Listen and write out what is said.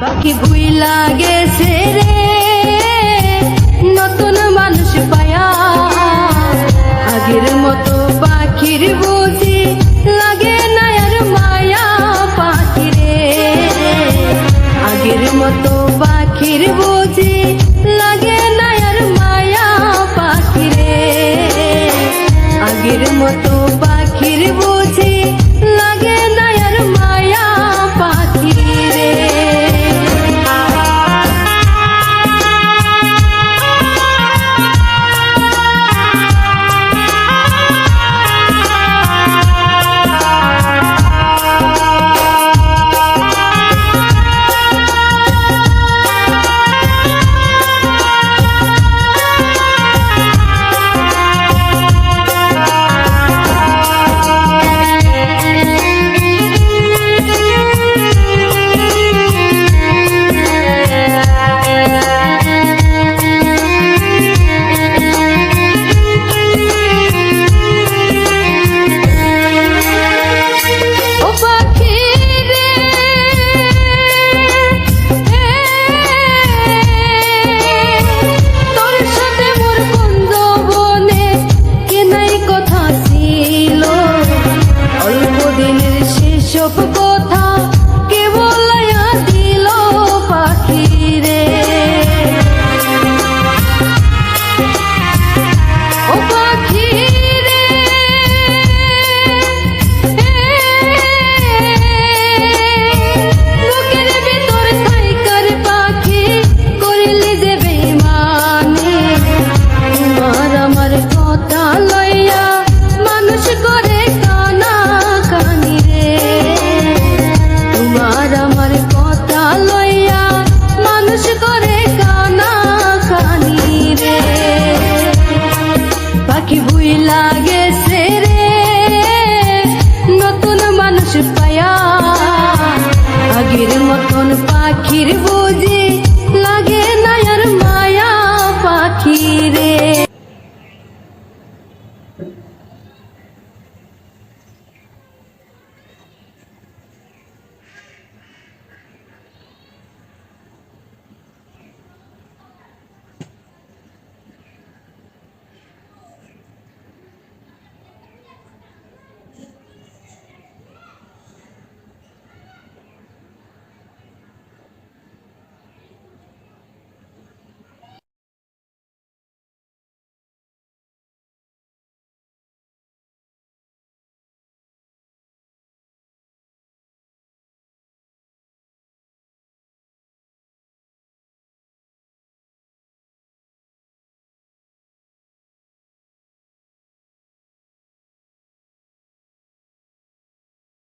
বাকি ভুই লাগেছে রে। নতুন মানুষ পায়া। আগের মতো পাখির বুঝি লাগে না আর মায়া পাখিরে। আগের মতো পাখির বুঝি লাগে না আর মায়া পাখিরে। আগের মতো পাখির বুঝি up লাগেছে রে নতুন মানুষ পায়া আগের মতন পাখির বুঝি